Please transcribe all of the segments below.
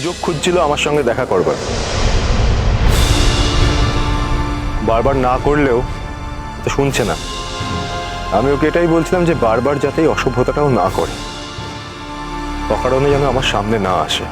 সুযোগ খুঁজছিল আমার সঙ্গে দেখা করবার। বারবার না করলেও তো শুনছে না। আমি ওকে এটাই বলছিলাম যে বারবার যাতে এই অসভ্যতাটাও না করে। অকারণে যেন আমার সামনে না আসে।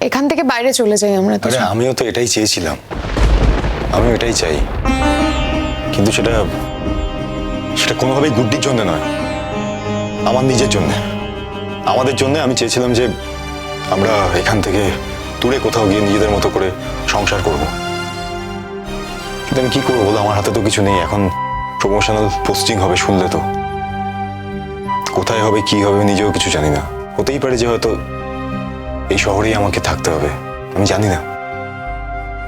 এখান থেকে বাইরে চলে যাই আমরা তো আরে আমিও তো এটাই চেয়েছিলাম। আমি এটাই চাই। কিন্তু সেটা সেটা কোনোভাবেই গুড্ডির জন্য নয়। আমার নিজের জন্য। আমাদের জন্য আমি চেয়েছিলাম যে আমরা এখান থেকে দূরে কোথাও গিয়ে নিজেদের মতো করে সংসার করব। কিন্তু আমি কি করব বলো? আমার হাতে তো কিছু নেই। এখন প্রমোশনাল পোস্টিং হবে শুনলে তো। কোথায় হবে কি হবে নিজেও কিছু জানি না। হতেই পারে যে হয়তো এই শহরেই আমাকে থাকতে হবে। আমি জানি না।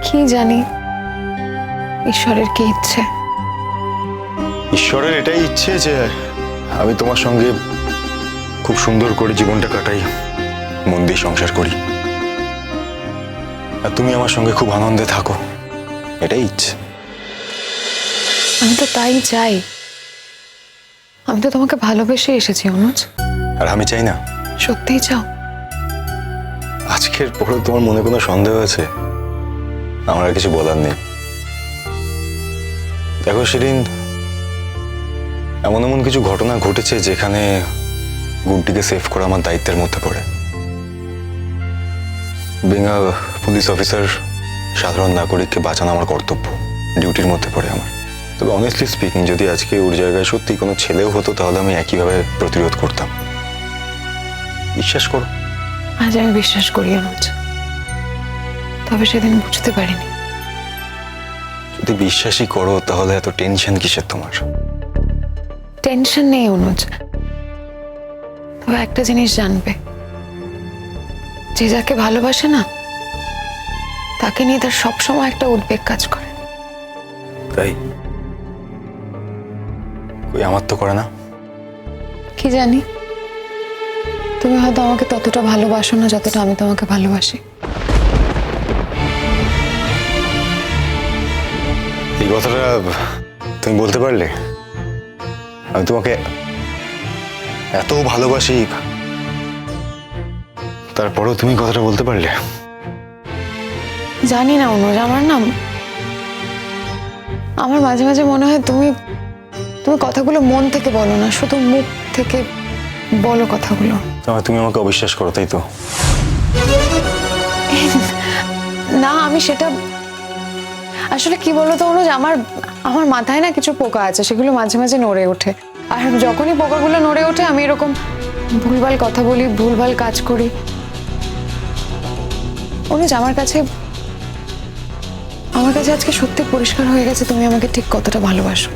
কি জানি? ঈশ্বরের কি ইচ্ছে? ঈশ্বরের এটাই ইচ্ছে যে আমি তোমার সঙ্গে খুব সুন্দর করে জীবনটা কাটাই। মন দিয়ে সংসার করি। আর তুমি আমার সঙ্গে খুব আনন্দে থাকো। এটাই ইচ্ছে। আমি তো তাই চাই। আমি তো তোমাকে ভালোবেসে এসেছি অনুজ। আর আমি চাই না। সত্যিই চাও। আজকের পরে তোমার মনে কোনো সন্দেহ আছে? আমার আর কিছু বলার নেই। দেখো সেদিন এমন এমন কিছু ঘটনা ঘটেছে যেখানে গুড্ডিকে সেভ করা আমার দায়িত্বের মধ্যে পড়ে। বেঙ্গা পুলিশ অফিসার সাধারণ নাগরিককে বাঁচানো আমার কর্তব্য ডিউটির মধ্যে পড়ে আমার। তবে অনেস্টলি স্পিকিং যদি আজকে ওর জায়গায় সত্যি কোনো ছেলেও হতো তাহলে আমি একইভাবে প্রতিরোধ করতাম। বিশ্বাস করো। আজ আমি বিশ্বাস করি অনুজ। তবে সেদিন বুঝতে পারিনি। যদি বিশ্বাসই করো তাহলে এত টেনশন কিসের তোমার? টেনশন নেই অনুজ। তবে একটা জিনিস জানবে। যে যাকে ভালোবাসে না তাকে নিয়ে তার সবসময় একটা উদ্বেগ কাজ করে। তাই? কই আমার তো করে না। কি জানি? তুমি হয়তো আমাকে ততটা ভালোবাসো না যতটা আমি তোমাকে ভালোবাসি। এই কথাটা তুমি বলতে পারলে? আমি তোমাকে এত ভালোবাসি তারপরেও তুমি কথাটা বলতে পারলে? জানি না অনুজ আমার নাম আমার মাঝে মাঝে মনে হয় তুমি তুমি কথাগুলো মন থেকে বলো না শুধু মুখ থেকে বলো কথাগুলো। তুমি আমাকে অবিশ্বাস করো তাই তো? না আমি সেটা আসলে কি বলো তো অনুজ আমার আমার মাথায় না কিছু পোকা আছে সেগুলো মাঝে মাঝে নড়ে ওঠে। আর যখনই পোকাগুলো নড়ে ওঠে আমি এরকম ভুলভাল কথা বলি ভুলভাল কাজ করি। অনুজ আমার কাছে আমার কাছে আজকে সত্যি পরিষ্কার হয়ে গেছে, তুমি আমাকে ঠিক কতটা ভালোবাসো।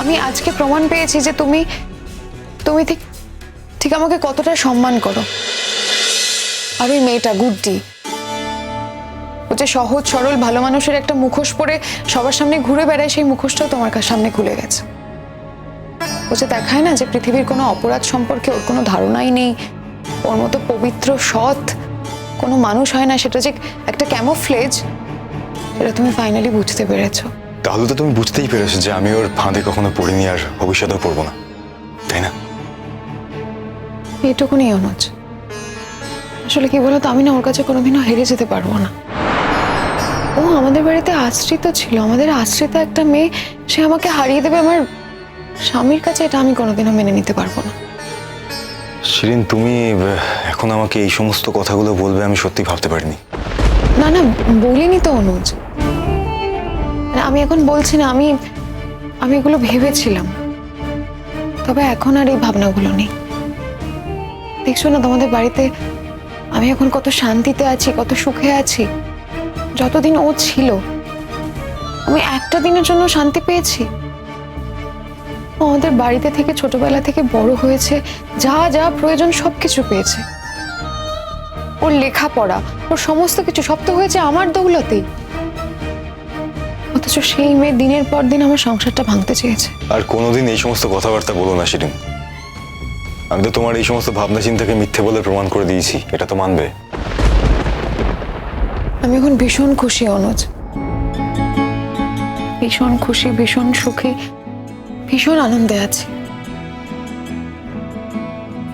আমি আজকে প্রমাণ পেয়েছি যে তুমি তুমি ঠিক ঠিক আমাকে কতটা সম্মান করো। আর ওই মেয়েটা, গুড্ডি, ও যে সহজ, সরল, ভালো মানুষের একটা মুখোশ পরে সবার সামনে ঘুরে বেড়ায়, সেই মুখোশটাও তোমার কাছে সামনে খুলে গেছে। ও যে দেখায় না যে পৃথিবীর কোনো অপরাধ সম্পর্কে ওর কোনো ধারণাই নেই, ওর মতো পবিত্র, সৎ কোনো মানুষ হয় না সেটা যে একটা ক্যামোফ্লেজ সেটা তুমি ফাইনালি বুঝতে পেরেছ। তাহলে তো তুমি বুঝতেই পেরেছ যে আমি ওর ফাঁদে কখনো পড়িনি আর ভবিষ্যতেও পড়ব না। তাই না? এটুকুনি অনুজ। আসলে কি বলতো আমি না ওর কাছে কোনোদিনও হেরে যেতে পারব না। ও আমাদের বাড়িতে আশ্রিত ছিল আমাদের আশ্রিত একটা মেয়ে সে আমাকে হারিয়ে দেবে আমার স্বামীর কাছে এটা আমি কোনোদিনও মেনে নিতে পারব না। শিরিন, তুমি এখন আমাকে এই সমস্ত কথাগুলো বলবে, আমি সত্যি ভাবতে পারিনি। না না, বলিনি তো অনুজ। মানে আমি এখন বলছি না, আমি আমি এগুলো ভেবেছিলাম। তবে এখন আর এই ভাবনাগুলো নেই। দেখছ না, তোমাদের বাড়িতে আমি এখন কত শান্তিতে আছি, কত সুখে আছি। যতদিন ও ছিল, আমি একটা দিনের জন্য শান্তি পেয়েছি। আমাদের বাড়িতে থেকে ছোটবেলা থেকে বড় হয়েছে যা যা প্রয়োজন সব কিছু পেয়েছে। ওর লেখাপড়া ওর সমস্ত কিছু সব তো হয়েছে আমার দৌলতেই। অথচ সেই মেয়ে দিনের পর দিন আমার সংসারটা ভাঙতে চেয়েছে। আর কোনোদিন এই সমস্ত কথাবার্তা বলো না শিরিন। আমি তো তোমার এই সমস্ত ভাবনা চিন্তাকে মিথ্যে বলে প্রমাণ করে দিয়েছি এটা তো মানবে। আমি এখন ভীষণ খুশি অনুজ। ভীষণ খুশি ভীষণ সুখী। ভীষণ আনন্দে আছি।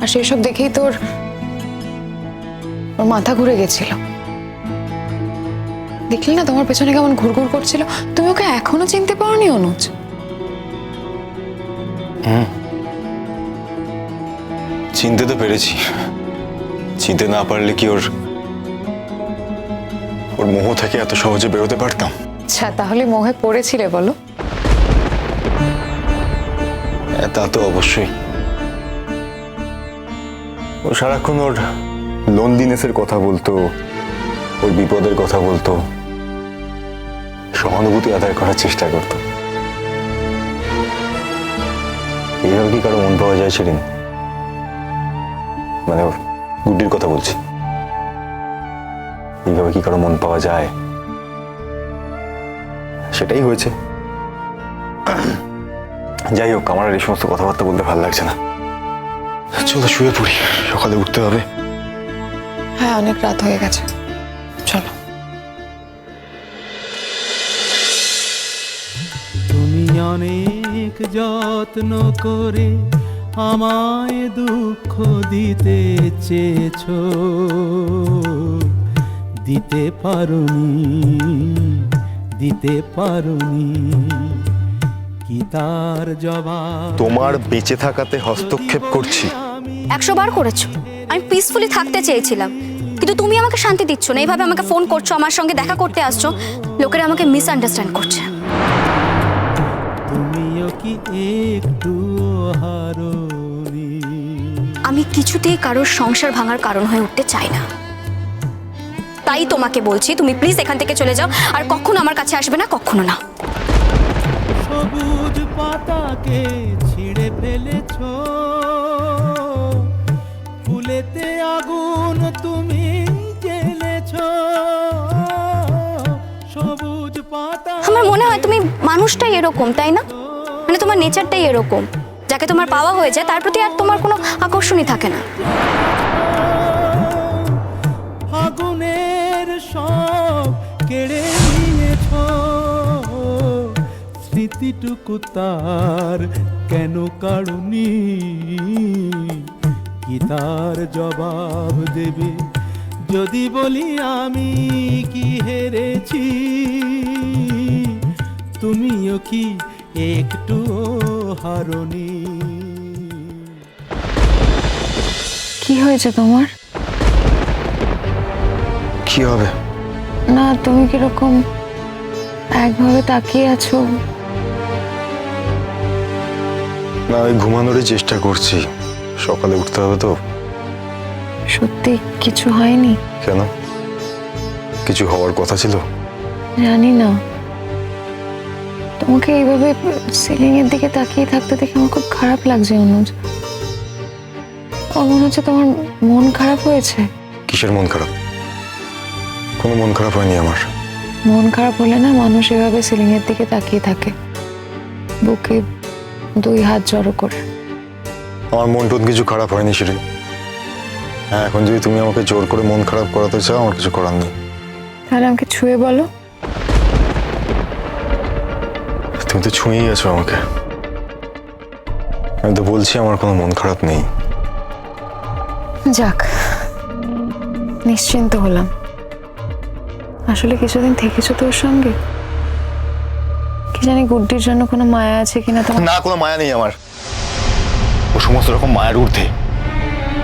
আর সেসব দেখেই তোর ওর মাথা ঘুরে গেছিল। দেখলি না তোমার পেছনে কেমন ঘুরঘুর করছিল? তুমি ওকে এখনও চিনতে পারোনি অনুজ? চিনতে তো পেরেছি। চিনতে না পারলে কি ওর ওর মোহ থেকে এত সহজে বেরোতে পারতাম? আচ্ছা তাহলে মোহে পড়েছিলে বলো। তা তো অবশ্যই। ও সারাক্ষণ ওর লোনলিনেসের কথা বলতো, ওর বিপদের কথা বলতো, সহানুভূতি আদায় করার চেষ্টা করতো। এইভাবে কি কারও মন পাওয়া যায় সেদিন? মানে ওর গুড্ডির কথা বলছি। এইভাবে কি কারও মন পাওয়া যায়? সেটাই হয়েছে। যাই হোক আমার আর এই সমস্ত কথাবার্তা বলতে ভালো লাগছে না। চলো শুয়ে পড়ি সকালে উঠতে হবে। হ্যাঁ অনেক রাত হয়ে গেছে। চলো। তুমি অনেক যত্ন করে আমায় দুঃখ দিতে চেয়েছ। দিতে পারোনি দিতে পারোনি। কি তার জবাব। তোমার বেঁচে থাকাতে হস্তক্ষেপ করছি। একশো বার করেছ। আমি পিসফুলি থাকতে চেয়েছিলাম। কিন্তু তুমি আমাকে শান্তি দিচ্ছ না। এইভাবে আমাকে ফোন করছ আমার সঙ্গে দেখা করতে আসছো। লোকেরা আমাকে মিসআন্ডারস্ট্যান্ড করছে। তুমিও কি একটু হারোনি? আমি কিছুতেই কারোর সংসার ভাঙার কারণ হয়ে উঠতে চাই না। তাই তোমাকে বলছি তুমি প্লিজ এখান থেকে চলে যাও। আর কখনো আমার কাছে আসবে না কখনো না। সবুজ পাতাকে ছিঁড়ে ফেলেছ। ফুলেতে আগুন তুমি জ্বেলেছ। সবুজ পাতা আমার মনে হয় তুমি মানুষটাই এরকম, তাই না? মানে তোমার নেচারটাই এরকম। যাকে তোমার পাওয়া হয়ে যায় তার প্রতি আর তোমার কোনো আকর্ষণই থাকে না। স্মৃতিটুকু তার কেন কারণি কি তার জবাব দেবে? যদি বলি আমি কি হেরেছি? তুমিও কি একটু হারনি? কি হয়েছে তোমার? কি হবে? না তুমি কীরকম একভাবে তাকিয়ে আছো? না ওই ঘুমানোরই চেষ্টা করছি। সকালে উঠতে হবে তো। সত্যি কিছু হয়নি? কেন? কিছু হওয়ার কথা ছিল? জানি না। তোমাকে এইভাবে সিলিং এর দিকে তাকিয়ে থাকতে দেখে আমার খুব খারাপ লাগছে অনুজ। আমার মনে হচ্ছে তোমার মন খারাপ হয়েছে? কিসের মন খারাপ? কোনো মন খারাপ হয়নি আমার। মন খারাপ হলে না মানুষ এভাবে সিলিং এর দিকে তাকিয়ে থাকে। বুকে দুই হাত জড়ো করে। আমার মন টন কিছু খারাপ হয়নি সেটাই হ্যাঁ এখন যদি তুমি আমাকে জোর করে মন খারাপ করাতে চাও আমার কিছু করার নেই। তাহলে আমাকে ছুঁয়ে বলো। তুমি তো ছুঁয়েই গেছো আমাকে। আমি তো বলছি আমার কোনো মন খারাপ নেই। যাক নিশ্চিন্ত হলাম। আসলে কিছুদিন থেকেছো তোর সঙ্গে? কি জানি গুড্ডির জন্য কোনো মায়া আছে কিনা তোমার না, কোনো মায়া নেই আমার। ও সমস্ত রকম মায়ের ঊর্ধ্বে।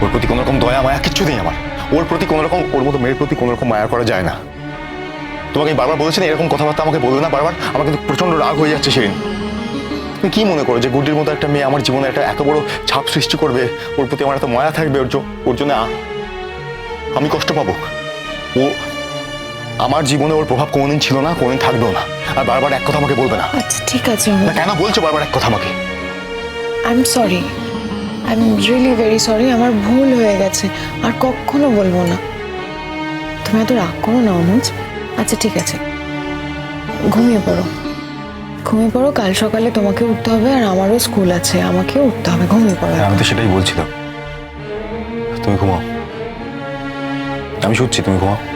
ওর প্রতি কোনো রকম দয়া, মায়া কিচ্ছু নেই আমার। ওর প্রতি কোনো রকম ওর মতো মেয়ের প্রতি কোনো রকম মায়া করা যায় না। তোমাকে আমি বারবার বলেছি না, এরকম কথাবার্তা আমাকে বলবে না বারবার। আমার কিন্তু প্রচণ্ড রাগ হয়ে যাচ্ছে সেদিন। তুমি কি মনে করো যে গুড্ডির মতো একটা মেয়ে আমার জীবনে একটা এত বড় ছাপ সৃষ্টি করবে? ওর প্রতি আমার এত মায়া থাকবে ওর ওর জন্য আমি কষ্ট পাবো। ও আমার জীবনে ওর প্রভাব কোনোদিন ছিল না কোনোদিন থাকবেও না। আর বারবার এক কথা আমাকে বলবে না। আচ্ছা ঠিক আছে না কেন বলছো বারবার এক কথা আমাকে? I am sorry I am really very sorry আমার ভুল হয়ে গেছে। আর কখনো বলব না। তুমি এত রাগ করো না অনুজ আচ্ছা ঠিক আছে। ঘুমিয়ে পড়ো। ঘুমিয়ে পড়ো কাল সকালে তোমাকে উঠতে হবে আর আমারও স্কুল আছে। আমাকেও উঠতে হবে। ঘুমিয়ে পড়ো। হ্যাঁ আমি তো সেটাই বলছিলাম। তুমি ঘুমাও। আমি শুচ্ছি তুমি ঘুমাও।